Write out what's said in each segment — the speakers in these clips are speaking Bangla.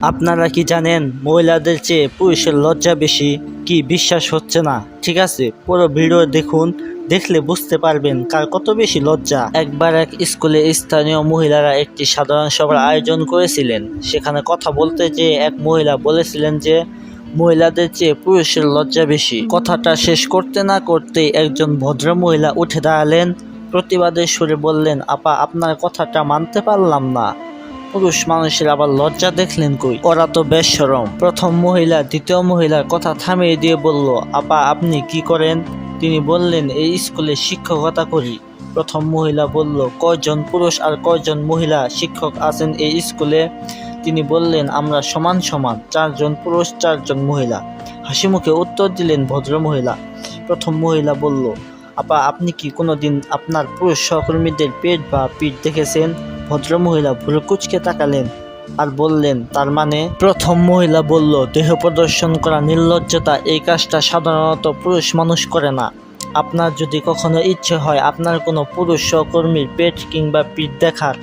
আপনারা কি জানেন, মহিলাদের চেয়ে পুরুষের লজ্জা বেশি? কি বিশ্বাস হচ্ছে না? ঠিক আছে, পুরো ভিডিও দেখুন, দেখলে বুঝতে পারবেন কার কত বেশি লজ্জা। একবার এক স্কুলে স্থানীয় মহিলারা একটি সাধারণ সভার আয়োজন করেছিলেন। সেখানে কথা বলতে যেয়ে এক মহিলা বলেছিলেন যে, মহিলাদের চেয়ে পুরুষের লজ্জা বেশি। কথাটা শেষ করতে না করতেই একজন ভদ্র মহিলা উঠে দাঁড়ালেন। প্রতিবাদের সুরে বললেন, আপা, আপনার কথাটা মানতে পারলাম না। পুরুষ মানুষের আবার লজ্জা দেখলেন কই? ওরা তো বেশ সরম। প্রথম মহিলা, দ্বিতীয় মহিলার কথা থামিয়ে দিয়ে বলল, আপা, আপনি কি করেন? তিনি বললেন, এই স্কুলে শিক্ষকতা করি। প্রথম মহিলা বলল, কয়জন পুরুষ আর কয়জন মহিলা শিক্ষক আছেন এই স্কুলে? তিনি বললেন, আমরা সমান সমান, চারজন পুরুষ, চারজন মহিলা। হাসি মুখে উত্তর দিলেন ভদ্র মহিলা। প্রথম মহিলা বলল, আপা, আপনি কি কোনোদিন আপনার পুরুষ সহকর্মীদের পেট বা পিঠ দেখেছেন? ভদ্রমহিলা ভুরু কুচকে তাকালেন আর বললেন, তার মানে? প্রথম মহিলা বলল, দেহ প্রদর্শন করা নির্লজ্জতা, এই কাজটা সাধারণত পুরুষ মানুষ করে না। আপনার যদি কখনো ইচ্ছে হয় আপনার কোনো পুরুষ সহকর্মীর পেট কিংবা পিঠ দেখার,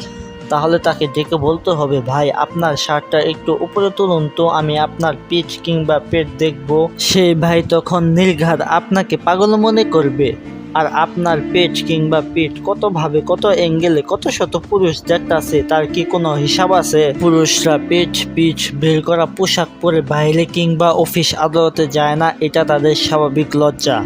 তাহলে তাকে ডেকে বলতে হবে, ভাই, আপনার শার্টটা একটু উপরে তুলুন তো আমি আপনার পিঠ কিংবা পেট দেখব। সেই ভাই তখন নির্ঘাত আপনাকে পাগল মনে করবে। আর আপনার পেট কিংবা পেট কত ভাবে, কত অ্যাঙ্গেলে, কত শত পুরুষ দেখতাছে তার কি কোনো হিসাব আছে? পুরুষরা পেট, পিঠ বের করা পোশাক পরে বাইরে কিংবা অফিস আদালতে যায় না, এটা তাদের স্বাভাবিক লজ্জা।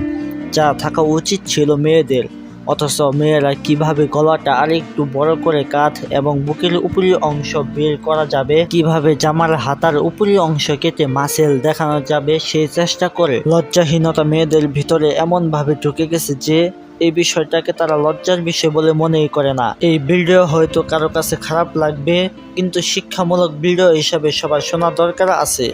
যা থাকা উচিত ছিল মেয়েদের। অথচ মেয়েরা কীভাবে গলাটা আরেকটু বড় করে কাঁধ এবং বুকের উপরি অংশ বের করা যাবে? কীভাবে জামার হাতার উপরি অংশ কেটে মাসেল দেখানো যাবে? সেই চেষ্টা করে। লজ্জাহীনতা মেয়েদের ভিতরে এমন ভাবে ঢুকে গেছে যে এই বিষয়টাকে তারা লজ্জার বিষয় বলে মনেই করে না। এই ভিডিও হয়তো কারও কাছে খারাপ লাগবে, কিন্তু শিক্ষামূলক ভিডিও হিসাবে সবার শোনা দরকার আছে।